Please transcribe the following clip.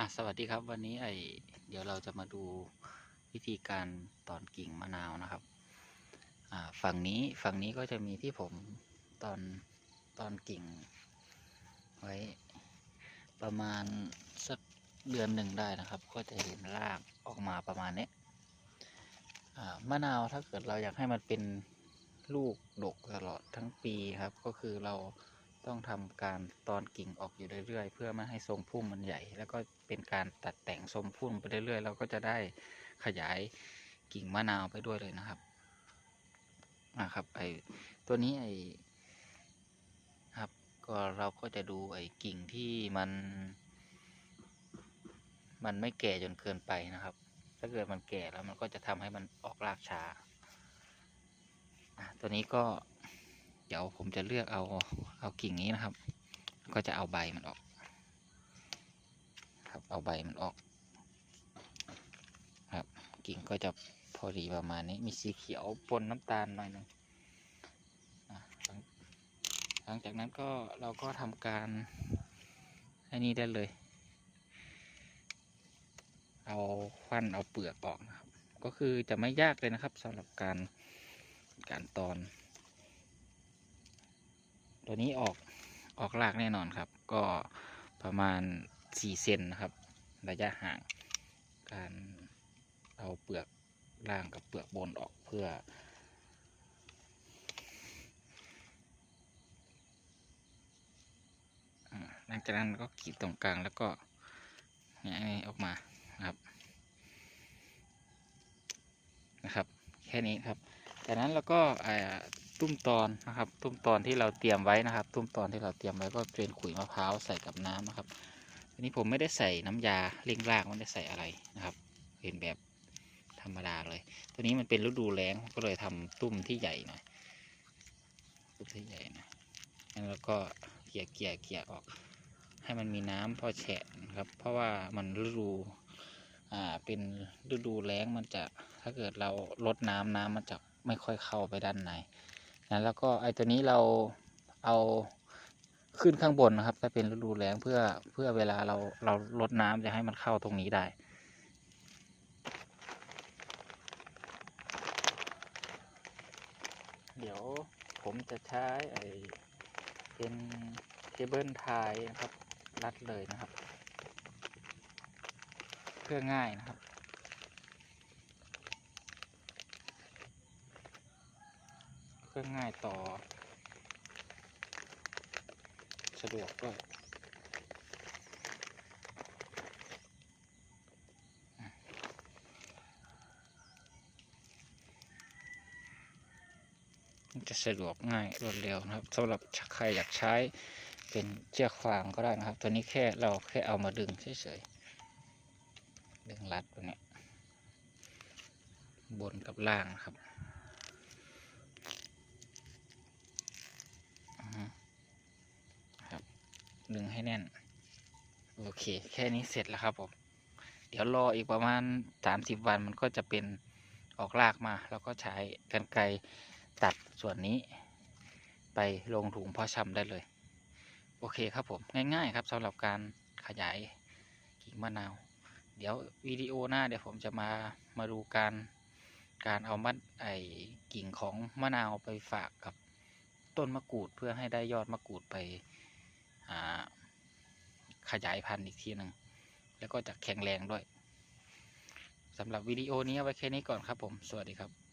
อะสวัสดีครับวันนี้ไอเดี๋ยวเราจะมาดูวิธีการตอนกิ่งมะนาวนะครับ อ่าฝั่งนี้ฝั่งนี้ก็จะมีที่ผมตอนตอนกิ่ง ไว้ ประมาณสักเดือนหนึ่งได้นะครับ ก็จะเห็นรากออกมาประมาณนี้อ่ามะนาวถ้าเกิดเราอยากให้มันเป็นลูกดกตลอดทั้งปีครับ ก็คือเรา ต้องทำการตอนกิ่งออกอยู่เรื่อยๆ เพื่อไม่ให้ทรงพุ่มมันใหญ่ แล้วก็เป็นการตัดแต่งทรงพุ่มไปเรื่อยๆ เราก็จะได้ขยายกิ่งมะนาวไปด้วยเลยนะครับนะครับไอตัวนี้ไอครับก็เราก็จะดูไอกิ่งที่มัน มันไม่แก่จนเกินไปนะครับ ถ้าเกิดมันแก่แล้วมันก็จะทำให้มันออกรากช้าอะตัวนี้ก็ เดี๋ยวผมจะเลือกเอาเอากิ่งนี้นะครับ ก็จะเอาใบมันออก ครับเอาใบมันออก ครับ กิ่งก็จะพอดีประมาณนี้มีสีเขียวปนน้ำตาลหน่อยหนึ่งหลังจากนั้นก็เราก็ทำการอันนี้ได้เลย เอาควันเอาเปลือกออกนะครับ ก็คือจะไม่ยากเลยนะครับสำหรับการการตอน ตัวนี้ออกออกรากแน่นอนครับ ก็ประมาณสี่เซนนะครับ ระยะห่าง การเอาเปลือกล่างกับเปลือกบนออกเพื่อ หลังจากนั้นก็ขีดตรงกลางแล้วก็แงะนี่ออกมาครับนะครับ แค่นี้ครับ จากนั้นเราก็อ่า ตุ้มตอนนะครับ ตุ้มตอนที่เราเตรียมไว้นะครับ ตุ้มตอนที่เราเตรียมไว้ก็เป็นขุยมะพร้าวใส่กับน้ำนะครับอันนี้ผมไม่ได้ใส่น้ำยาเร่งรากไม่ได้ใส่อะไรนะครับ เป็นแบบธรรมดาเลย ตัวนี้มันเป็นฤดูแล้งก็เลยทำตุ้มที่ใหญ่หน่อยตุ้มที่ใหญ่น่อยแล้วก็เกี่ยเกี่ยเกี่ยออก ให้มันมีน้ำพอแฉะนะครับ เพราะว่ามันฤดูอ่าเป็นฤดูแล้งมันจะถ้าเกิดเราลดน้ำน้ำมันจะไม่ค่อยเข้าไปด้านใน นะแล้วก็ไอตัวนี้เราเอาขึ้นข้างบนนะครับ ถ้าเป็นฤดูแล้งเพื่อเพื่อเวลาเราเราลดน้ำจะให้มันเข้าตรงนี้ได้ เดี๋ยวผมจะใช้ไอ้เป็นเคเบิลไทยนะครับรัดเลยนะครับ เพื่อง่ายนะครับ เพื่อง่ายต่อ สะดวกด้วยจะสะดวกง่ายรวดเร็วนะครับสำหรับใครอยากใช้เป็นเชือกฟางก็ได้นะครับ ตัวนี้แค่เราแค่เอามาดึงเฉยๆดึงรัดตรงนี้ บนกับล่างนะครับอือฮึครับ ดึงให้แน่น โอเค แค่นี้เสร็จแล้วครับผม เดี๋ยวรออีกประมาณสามสิบวันมันก็จะเป็นออกรากมา แล้วก็ใช้กันไกรตัดส่วนนี้ ไปลงถุงเพาะชำได้เลย โอเคครับผม ง่ายๆครับสำหรับการขยายกิ่งมะนาว เดี๋ยววิดีโอหน้าเดี๋ยวผมจะมามาดูการการเอามัดไอ้กิ่งของมะนาวไปฝากกับต้นมะกรูดเพื่อให้ได้ยอดมะกรูดไป ขยายพันธุ์อีกทีหนึ่งแล้วก็จะแข็งแรงด้วยสำหรับวิดีโอนี้เอาไว้แค่นี้ก่อนครับผม สวัสดีครับ